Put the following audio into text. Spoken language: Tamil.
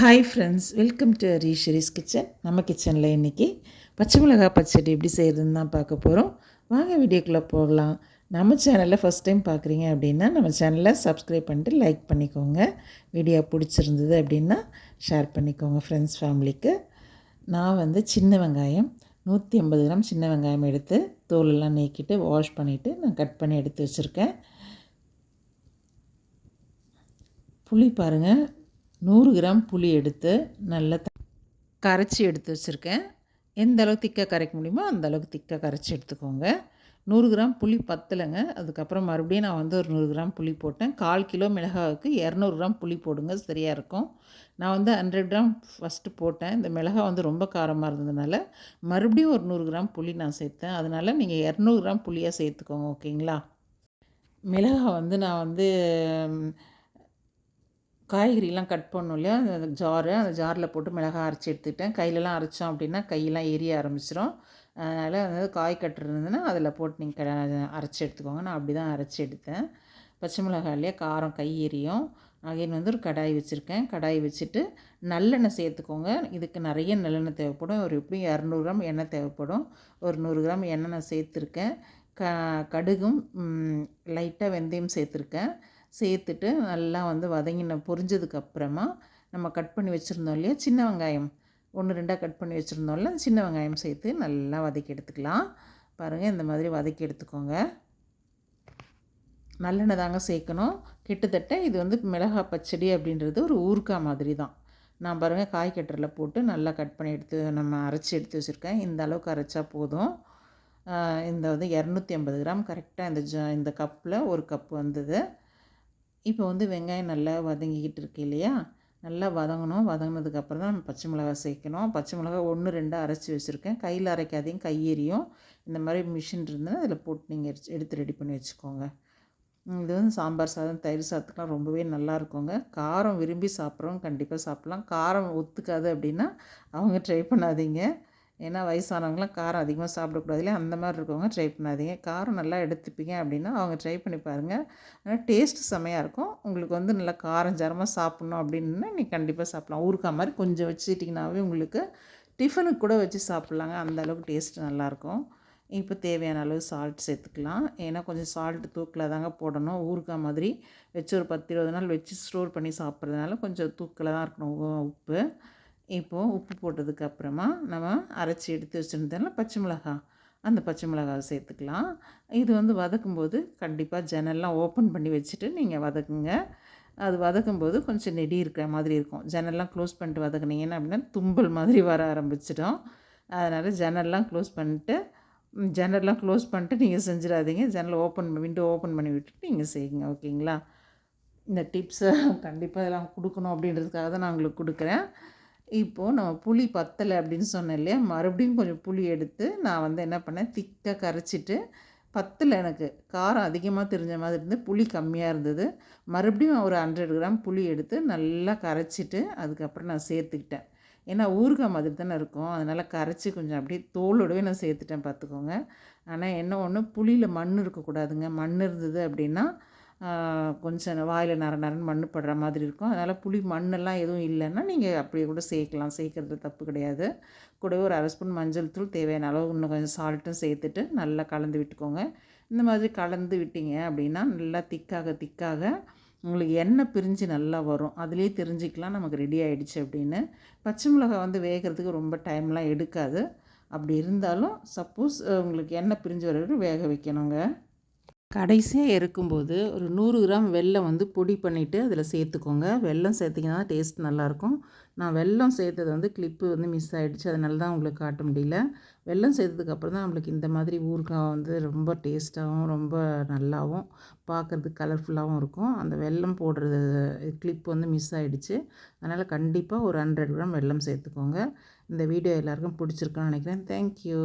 Hi friends welcome to Reeshari's kitchen நம்ம கிச்சனில் இன்றைக்கி பச்சை மிளகாய் பச்சடி எப்படி செய்கிறதுன்னு தான் பார்க்க போகிறோம் வாங்க வீடியோக்குள்ளே போகலாம். நம்ம சேனலில் ஃபஸ்ட் டைம் பார்க்குறீங்க அப்படின்னா நம்ம சேனலை சப்ஸ்கிரைப் பண்ணிட்டு லைக் பண்ணிக்கோங்க. வீடியோ பிடிச்சிருந்தது அப்படின்னா ஷேர் பண்ணிக்கோங்க ஃப்ரெண்ட்ஸ் ஃபேமிலிக்கு நான் வந்து சின்ன வெங்காயம் நூற்றி ஐம்பது கிராம் சின்ன வெங்காயம் எடுத்து தோலெல்லாம் நீக்கிட்டு வாஷ் பண்ணிவிட்டு நான் கட் பண்ணி எடுத்து வச்சுருக்கேன். புளி பாருங்கள் நூறு கிராம் புளி எடுத்து நல்லா கரைச்சி எடுத்து வச்சுருக்கேன். எந்த அளவுக்கு திக்காக கரைக்க முடியுமோ அந்த அளவுக்கு திக்காக கரைச்சி எடுத்துக்கோங்க. நூறு கிராம் புளி பத்தலைங்க. அதுக்கப்புறம் மறுபடியும் நான் வந்து ஒரு நூறு கிராம் புளி போட்டேன். கால் கிலோ மிளகாவுக்கு இரநூறு கிராம் புளி போடுங்க. சரியாக இருக்கும். நான் வந்து ஹண்ட்ரட் கிராம் ஃபஸ்ட்டு போட்டேன். இந்த மிளகா வந்து ரொம்ப காரமாக இருந்ததுனால மறுபடியும் ஒரு நூறு கிராம் புளி நான் சேர்த்தேன். அதனால் நீங்கள் இரநூறு கிராம் புளியாக சேர்த்துக்கோங்க ஓகேங்களா? மிளகா வந்து நான் வந்து காய்கறிலாம் கட் பண்ணோம் இல்லையா? அந்த ஜாரு அந்த ஜாரில் போட்டு மிளகாய் அரைச்சி எடுத்துக்கிட்டேன். கையிலலாம் அரைச்சோம் அப்படின்னா கையெல்லாம் எரிய ஆரம்பிச்சிடும் அதனால் வந்து காய் கட்டுருந்ததுன்னா அதில் போட்டு நீங்கள் அரைச்சி எடுத்துக்கோங்க. நான் அப்படி தான் அரைச்சி எடுத்தேன். பச்சை மிளகாயிலே காரம் கை எரியும். அகைன் வந்து ஒரு கடாய் வச்சுருக்கேன். கடாய் வச்சுட்டு நல்லெண்ணெய் சேர்த்துக்கோங்க. இதுக்கு நிறைய நல்லெண்ணெய் தேவைப்படும். ஒரு எப்படியும் இரநூறு கிராம் எண்ணெய் தேவைப்படும். ஒரு நூறு கிராம் எண்ணெய் நான் சேர்த்துருக்கேன். க கடுகும் லைட்டாக வெந்தயம் சேர்த்துருக்கேன். சேர்த்துட்டு நல்லா வந்து வதங்கின பொரிஞ்சதுக்கப்புறமா நம்ம கட் பண்ணி வச்சுருந்தோம் இல்லையா? சின்ன வெங்காயம். ஒன்று ரெண்டாக கட் பண்ணி வச்சுருந்தோம்ல சின்ன வெங்காயம் சேர்த்து நல்லா வதக்கி எடுத்துக்கலாம். பாருங்கள் இந்த மாதிரி வதக்கி எடுத்துக்கோங்க. நல்லெண்ணெய் தாங்க சேர்க்கணும். கிட்டத்தட்ட இது வந்து மிளகா பச்சடி அப்படின்றது ஒரு ஊறுக்காய் மாதிரி தான். நான் பாருங்கள் காய் கட்டரில் போட்டு நல்லா கட் பண்ணி எடுத்து நம்ம அரைச்சி எடுத்து வச்சுருக்கேன். இந்த அளவுக்கு அரைச்சா போதும். இந்த வந்து இரநூத்தி ஐம்பது கிராம் கரெக்டாக இந்த ஜ இந்த கப்பில் ஒரு கப் வந்தது. இப்போ வந்து வெங்காயம் நல்லா வதங்கிக்கிட்டு இருக்கு இல்லையா? நல்லா வதங்கணும். வதங்கினதுக்கப்புறம் தான் நம்ம பச்சை மிளகா சேர்க்கணும். பச்சை மிளகா ஒன்று ரெண்டாக அரைச்சி வச்சுருக்கேன். கையில் அரைக்காதையும் கையெறியும் இந்த மாதிரி மிஷின் இருந்தால் அதில் போட்டு நீங்கள் எடுத்து ரெடி பண்ணி வச்சுக்கோங்க. இது வந்து சாம்பார் சாதம் தயிர் சாதத்துக்கெலாம் ரொம்பவே நல்லா இருக்குங்க. காரம் விரும்பி சாப்பிட்றவங்க கண்டிப்பாக சாப்பிட்லாம். காரம் ஒத்துக்காது அப்படின்னா அவங்க ட்ரை பண்ணாதீங்க. ஏன்னா வயசானவங்களாம் காரம் அதிகமாக சாப்பிடக்கூடாது இல்லையா அந்த மாதிரி இருக்கவங்க ட்ரை பண்ணாதீங்க. காரம் நல்லா எடுத்துப்பீங்க அப்படின்னா அவங்க ட்ரை பண்ணி பாருங்கள் ஆனால் டேஸ்ட்டு செம்மையாக இருக்கும். உங்களுக்கு வந்து நல்லா காரம் ஜரமாக சாப்பிட்ணும் அப்படின்னா நீ கண்டிப்பாக சாப்பிட்லாம். ஊருக்கா மாதிரி கொஞ்சம் வச்சுட்டிங்கனாவே உங்களுக்கு டிஃபனுக்கு கூட வச்சு சாப்பிட்லாங்க. அந்த அளவுக்கு டேஸ்ட்டு நல்லாயிருக்கும். இப்போ தேவையான அளவு சால்ட் சேர்த்துக்கலாம். ஏன்னா கொஞ்சம் சால்ட்டு தூக்கில் தாங்க போடணும். ஊறுக்காய் மாதிரி வச்சு ஒரு பத்து இருபது நாள் வச்சு ஸ்டோர் பண்ணி சாப்பிட்றதுனால கொஞ்சம் தூக்கில் தான் இருக்கணும் உப்பு. இப்போது உப்பு போட்டதுக்கு அப்புறமா நம்ம அரைச்சி எடுத்து வச்சுருந்தோம்ல பச்சை மிளகா. அந்த பச்சை மிளகாவை சேர்த்துக்கலாம். இது வந்து வதக்கும்போது கண்டிப்பாக ஜன்னல்லாம் ஓப்பன் பண்ணி வச்சுட்டு நீங்கள் வதக்குங்க. அது வதக்கும்போது கொஞ்சம் நெடி இருக்கிற மாதிரி இருக்கும். ஜன்னல்லாம் க்ளோஸ் பண்ணிட்டு வதக்குனீங்கன்னா அப்படின்னா தும்பல் மாதிரி வர ஆரம்பிச்சிடும். அதனால் ஜன்னல்லாம் க்ளோஸ் பண்ணிட்டு ஜன்னல்லாம் க்ளோஸ் பண்ணிட்டு நீங்கள் செஞ்சிடாதீங்க. ஜன்னல் ஓப்பன் விண்டோ ஓப்பன் பண்ணி விட்டுட்டு நீங்கள் செய்யுங்க ஓகேங்களா இந்த டிப்ஸை கண்டிப்பாக இதெல்லாம் கொடுக்கணும் அப்படின்றதுக்காக தான் நான் உங்களுக்கு கொடுக்குறேன். இப்போது நம்ம புளி பத்தலை அப்படின்னு சொன்னேன் இல்லையா? மறுபடியும் கொஞ்சம் புளி எடுத்து நான் வந்து என்ன பண்ணேன்? திக்காக கரைச்சிட்டு பத்தில் எனக்கு. காரம் அதிகமாக தெரிஞ்ச மாதிரி இருந்து புளி கம்மியாக இருந்தது. மறுபடியும் ஒரு ஹண்ட்ரட் கிராம் புளி எடுத்து நல்லா கரைச்சிட்டு அதுக்கப்புறம் நான் சேர்த்துக்கிட்டேன். ஏன்னா ஊறுகாய் மாதிரி தானே இருக்கும். அதனால் கரைச்சி கொஞ்சம் அப்படியே தோலோடவே நான் சேர்த்துட்டேன் பார்த்துக்கோங்க. ஆனால் என்ன ஒன்று புளியில் மண் இருக்கக்கூடாதுங்க. மண் இருந்தது அப்படின்னா கொஞ்சம் வாயில் நர நரன்னு மண் படுற மாதிரி இருக்கும். அதனால் புளி மண்ணெல்லாம் எதுவும் இல்லைன்னா நீங்கள் அப்படியே கூட சேர்க்கலாம். சேர்க்குறது தப்பு கிடையாது. கூடவே ஒரு அரை ஸ்பூன் மஞ்சள் தூள் தேவையான அளவு இன்னும் கொஞ்சம் சால்ட்டும் சேர்த்துட்டு நல்லா கலந்து விட்டுக்கோங்க. இந்த மாதிரி கலந்து விட்டீங்க அப்படின்னா நல்லா திக்காக திக்காக உங்களுக்கு எண்ணெய் பிரிஞ்சு நல்லா வரும். அதுலேயே தெரிஞ்சிக்கலாம் நமக்கு ரெடி ஆகிடுச்சு அப்படின்னு. பச்சை மிளகாய் வந்து வேகிறதுக்கு ரொம்ப டைம்லாம் எடுக்காது. அப்படி இருந்தாலும் சப்போஸ் உங்களுக்கு எண்ணெய் பிரிஞ்சு வர வேக வைக்கணுங்க. கடைசியாக இருக்கும்போது ஒரு நூறு கிராம் வெல்லம் வந்து பொடி பண்ணிவிட்டு அதில் சேர்த்துக்கோங்க. வெல்லம் சேர்த்திங்கன்னா டேஸ்ட் நல்லாயிருக்கும். நான் வெல்லம் சேர்த்தது வந்து கிளிப்பு வந்து மிஸ் ஆகிடுச்சு அதனால தான் உங்களுக்கு காட்ட முடியல. வெல்லம் சேர்த்ததுக்கப்புறம் தான் நம்மளுக்கு இந்த மாதிரி ஊறுகாய் வந்து ரொம்ப டேஸ்ட்டாகவும் ரொம்ப நல்லாவும் பார்க்குறதுக்கு கலர்ஃபுல்லாகவும் இருக்கும். அந்த வெல்லம் போடுறது கிளிப் வந்து மிஸ் ஆகிடுச்சு அதனால் கண்டிப்பாக ஒரு ஹண்ட்ரட் கிராம் வெல்லம் சேர்த்துக்கோங்க. இந்த வீடியோ எல்லாருக்கும் பிடிச்சிருக்குன்னு நினைக்கிறேன். தேங்க்யூ